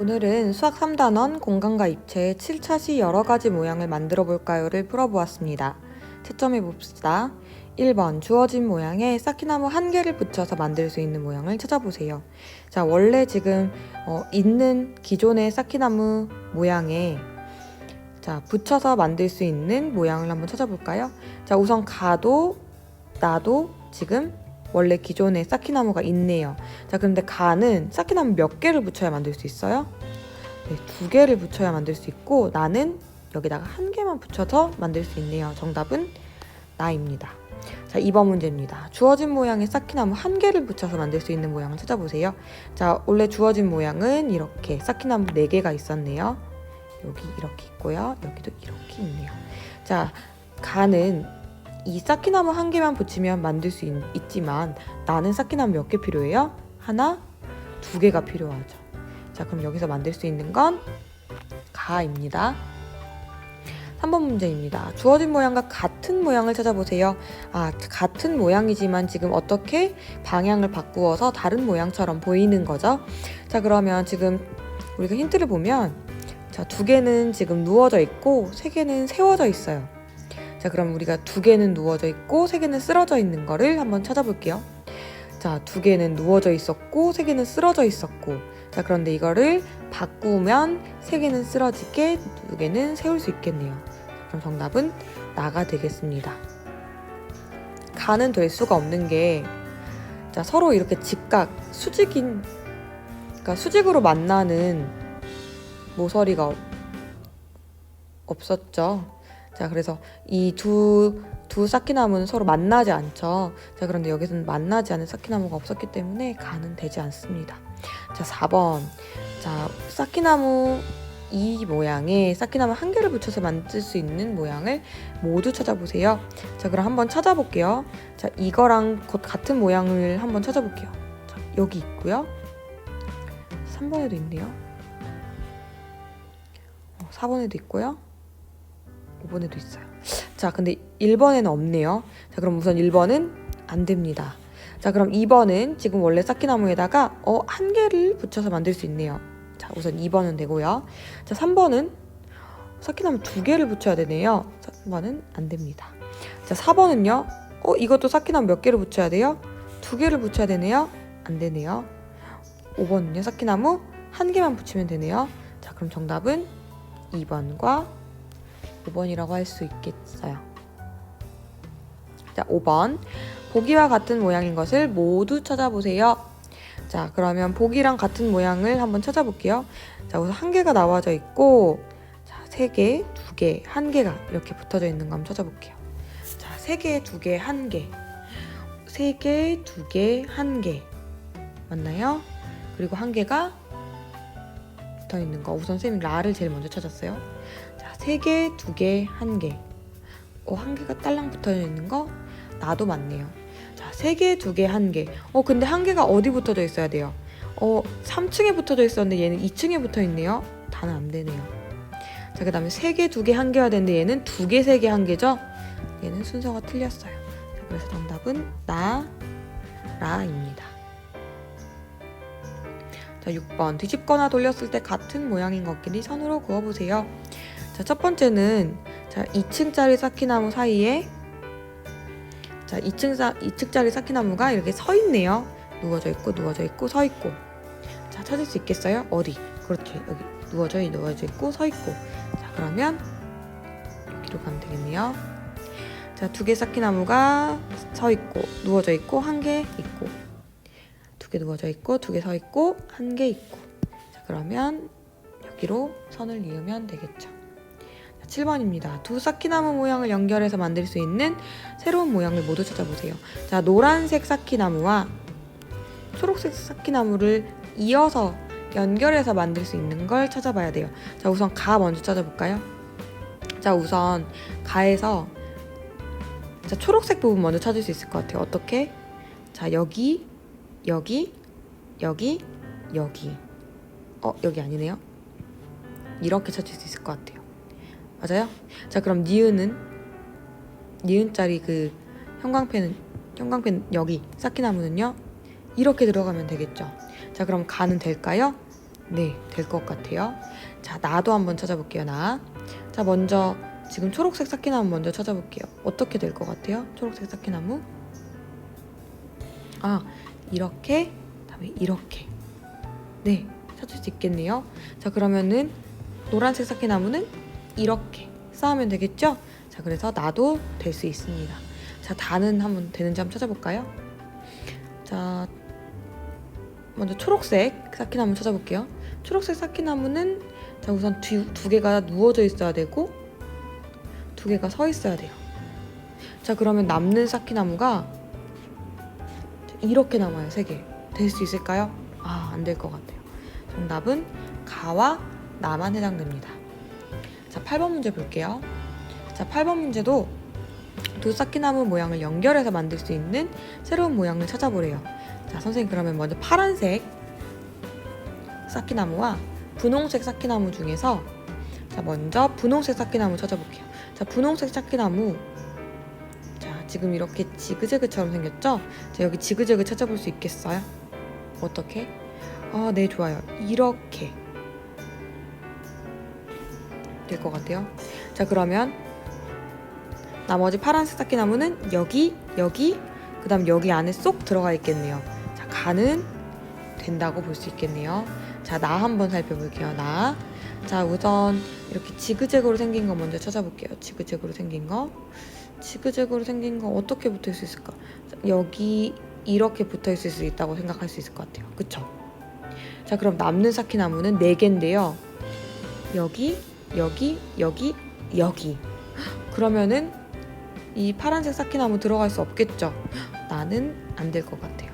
오늘은 수학 3단원 공간과 입체의 7차 시 여러 가지 모양을 만들어 볼까요를 풀어보았습니다. 채점해 봅시다. 1번 주어진 모양에 쌓기나무 한 개를 붙여서 만들 수 있는 모양을 찾아보세요. 자, 원래 지금 어, 있는 기존의 쌓기나무 모양에 자, 붙여서 만들 수 있는 모양을 한번 찾아볼까요? 자, 우선 가도 나도 지금 원래 기존에 쌓기나무가 있네요. 자, 그런데 가는 쌓기나무 몇 개를 붙여야 만들 수 있어요? 네, 두 개를 붙여야 만들 수 있고 나는 여기다가 한 개만 붙여서 만들 수 있네요. 정답은 나입니다. 자, 2번 문제입니다. 주어진 모양의 쌓기나무 한 개를 붙여서 만들 수 있는 모양을 찾아보세요. 자, 원래 주어진 모양은 이렇게 쌓기나무 네 개가 있었네요. 여기 이렇게 있고요. 여기도 이렇게 있네요. 자, 가는 이 쌓기나무 한 개만 붙이면 만들 수 있, 있지만 나는 쌓기나무 몇 개 필요해요? 하나, 두 개가 필요하죠. 자, 그럼 여기서 만들 수 있는 건 가입니다. 3번 문제입니다. 주어진 모양과 같은 모양을 찾아보세요. 아, 같은 모양이지만 지금 어떻게 방향을 바꾸어서 다른 모양처럼 보이는 거죠? 자, 그러면 지금 우리가 힌트를 보면 자, 두 개는 지금 누워져 있고 세 개는 세워져 있어요. 자, 그럼 우리가 두 개는 누워져 있고 세 개는 쓰러져 있는 거를 한번 찾아볼게요. 자, 두 개는 누워져 있었고 세 개는 쓰러져 있었고. 자, 그런데 이거를 바꾸면 세 개는 쓰러지게 두 개는 세울 수 있겠네요. 그럼 정답은 나가 되겠습니다. 가는 될 수가 없는 게 자, 서로 이렇게 직각 수직인 그러니까 수직으로 만나는 모서리가 없- 없었죠. 자, 그래서 이 두두 쌓기나무는 서로 만나지 않죠. 자, 그런데 여기서는 만나지 않은 쌓기나무가 없었기 때문에 가는 되지 않습니다. 자, 4번. 자, 쌓기나무 이 모양에 쌓기나무 한 개를 붙여서 만들 수 있는 모양을 모두 찾아보세요. 자, 그럼 한번 찾아볼게요. 자, 이거랑 곧 같은 모양을 한번 찾아볼게요. 자, 여기 있고요. 3번에도 있네요. 어, 4번에도 있고요. 5번에도 있어요. 자, 근데 1번에는 없네요. 자, 그럼 우선 1번은 안 됩니다. 자, 그럼 2번은 지금 원래 쌓기나무에다가 어, 한 개를 붙여서 만들 수 있네요. 자, 우선 2번은 되고요. 자, 3번은 쌓기나무 두 개를 붙여야 되네요. 3번은 안 됩니다. 자, 4번은요. 어, 이것도 쌓기나무 몇 개를 붙여야 돼요? 두 개를 붙여야 되네요. 안 되네요. 5번은요. 쌓기나무 한 개만 붙이면 되네요. 자, 그럼 정답은 2번과 5번이라고 할 수 있겠어요. 자, 5번. 보기와 같은 모양인 것을 모두 찾아보세요. 자, 그러면 보기랑 같은 모양을 한번 찾아볼게요. 자, 우선 한 개가 나와져 있고, 자, 세 개, 두 개, 한 개가 이렇게 붙어져 있는 거 한번 찾아볼게요. 자, 세 개, 두 개, 한 개. 세 개, 두 개, 한 개. 맞나요? 그리고 한 개가 붙어 있는 거. 우선 쌤이 라를 제일 먼저 찾았어요. 자, 세 개, 두 개, 한 개. 어, 한 개가 딸랑 붙어 있는 거? 나도 맞네요. 자, 세 개, 두 개, 한 개. 어, 근데 한 개가 어디 붙어져 있어야 돼요? 어, 3층에 붙어져 있었는데 얘는 2층에 붙어 있네요. 다는 안 되네요. 자, 그 다음에 세 개, 두 개, 한 개가 되는데 얘는 두 개, 세 개, 한 개죠? 얘는 순서가 틀렸어요. 자, 그래서 정답은 나, 라입니다. 자, 6번. 뒤집거나 돌렸을 때 같은 모양인 것끼리 선으로 그어보세요. 자, 첫 번째는 자, 2층짜리 쌓기나무 사이에 자, 2층 사, 2층짜리 쌓기나무가 이렇게 서 있네요. 누워져 있고 누워져 있고 서 있고. 자, 찾을 수 있겠어요? 어디? 그렇죠. 여기 누워져 누워져 있고 서 있고. 자, 그러면 여기로 가면 되겠네요. 자, 두개 쌓기나무가 서 있고 누워져 있고 한 개 있고. 두 개 누워져 있고 두 개 서 있고 한 개 있고. 자, 그러면 여기로 선을 이으면 되겠죠. 7번입니다. 두 쌓기나무 모양을 연결해서 만들 수 있는 새로운 모양을 모두 찾아보세요. 자, 노란색 쌓기나무와 초록색 쌓기나무를 이어서 연결해서 만들 수 있는 걸 찾아봐야 돼요. 자, 우선 가 먼저 찾아볼까요? 자, 우선 가에서 자, 초록색 부분 먼저 찾을 수 있을 것 같아요. 어떻게? 자, 여기, 여기, 여기, 여기. 어, 여기 아니네요. 이렇게 찾을 수 있을 것 같아요. 맞아요? 자 그럼 니은은 니은짜리 그 형광펜은 형광펜 여기 쌓기나무는요 이렇게 들어가면 되겠죠. 자 그럼 가는 될까요? 네, 될 것 같아요. 자, 나도 한번 찾아볼게요, 나. 자, 먼저 지금 초록색 사키나무 먼저 찾아볼게요. 어떻게 될 것 같아요? 초록색 사키나무? 아, 이렇게, 다음에 이렇게. 네, 찾을 수 있겠네요. 자, 그러면은 노란색 사키나무는 이렇게 쌓으면 되겠죠? 자, 그래서 나도 될 수 있습니다. 자, 다는 한번 되는지 한번 찾아볼까요? 자, 먼저 초록색 사키나무 찾아볼게요. 초록색 사키나무는 자 우선 두, 두 개가 누워져 있어야 되고 두 개가 서 있어야 돼요. 자 그러면 남는 사키나무가 이렇게 남아요 세 개. 될 수 있을까요? 아 안 될 것 같아요. 정답은 가와 나만 해당됩니다. 자 8번 문제 볼게요. 자 8번 문제도 두 사키나무 모양을 연결해서 만들 수 있는 새로운 모양을 찾아보래요. 자 선생님 그러면 먼저 파란색 사키나무와 분홍색 사키나무 중에서 자 먼저 분홍색 사키나무 찾아볼게요. 자 분홍색 사키나무 자 지금 이렇게 지그재그처럼 생겼죠? 자 여기 지그재그 찾아볼 수 있겠어요? 어떻게? 아 네 좋아요. 이렇게 될 것 같아요. 자 그러면 나머지 파란색 사키나무는 여기 여기 그 다음 여기 안에 쏙 들어가 있겠네요. 자 가는 된다고 볼 수 있겠네요. 자, 나 한번 살펴볼게요. 나. 자, 우선 이렇게 지그재그로 생긴 거 먼저 찾아볼게요. 지그재그로 생긴 거. 지그재그로 생긴 거 어떻게 붙을 수 있을까? 자, 여기 이렇게 붙어 있을 수 있다고 생각할 수 있을 것 같아요. 그쵸? 자, 그럼 남는 사키나무는 4개인데요. 여기, 여기, 여기, 여기. 그러면은 이 파란색 사키나무 들어갈 수 없겠죠? 나는 안 될 것 같아요.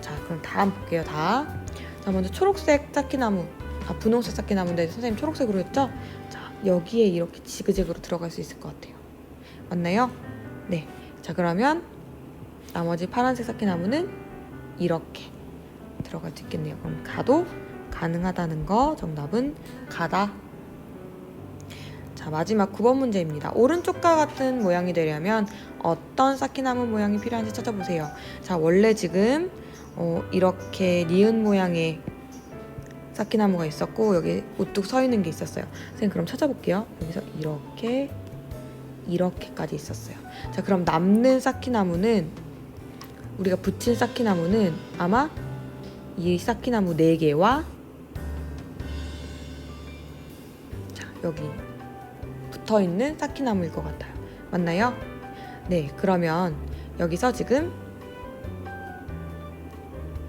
자, 그럼 다음 볼게요. 다. 자, 먼저 초록색 사키나무. 아, 분홍색 사키나무인데 선생님 초록색으로 했죠? 자, 여기에 이렇게 지그재그로 들어갈 수 있을 것 같아요. 맞나요? 네. 자, 그러면 나머지 파란색 사키나무는 이렇게 들어갈 수 있겠네요. 그럼 가도 가능하다는 거 정답은 가다. 자, 마지막 9번 문제입니다. 오른쪽과 같은 모양이 되려면 어떤 사키나무 모양이 필요한지 찾아보세요. 자, 원래 지금 어, 이렇게 니은 모양의 사키나무가 있었고 여기 우뚝 서 있는 게 있었어요. 선생님 그럼 찾아볼게요. 여기서 이렇게 이렇게까지 있었어요. 자, 그럼 남는 사키나무는 우리가 붙인 사키나무는 아마 이 사키나무 4개와 자, 여기 붙어 있는 사키나무일 것 같아요. 맞나요? 네, 그러면 여기서 지금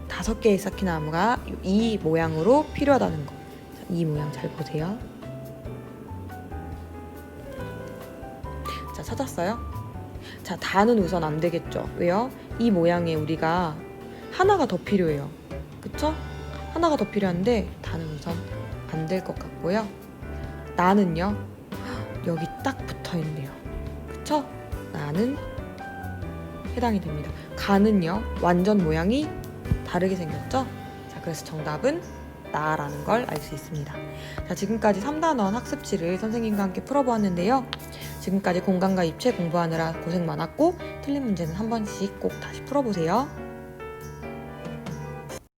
다섯 개의 사키나무가 이 모양으로 필요하다는 거. 자, 이 모양 잘 보세요. 자, 찾았어요? 자, 다는 우선 안 되겠죠. 왜요? 이 모양에 우리가 하나가 더 필요해요. 그쵸? 하나가 더 필요한데 다는 우선 안 될 것 같고요. 나는요. 여기 딱 붙어 있네요. 그쵸? 나는 해당이 됩니다. 가는요. 완전 모양이 다르게 생겼죠? 자, 그래서 정답은 나라는 걸 알 수 있습니다. 자, 지금까지 3단원 학습지를 선생님과 함께 풀어보았는데요. 지금까지 공간과 입체 공부하느라 고생 많았고 틀린 문제는 한 번씩 꼭 다시 풀어보세요.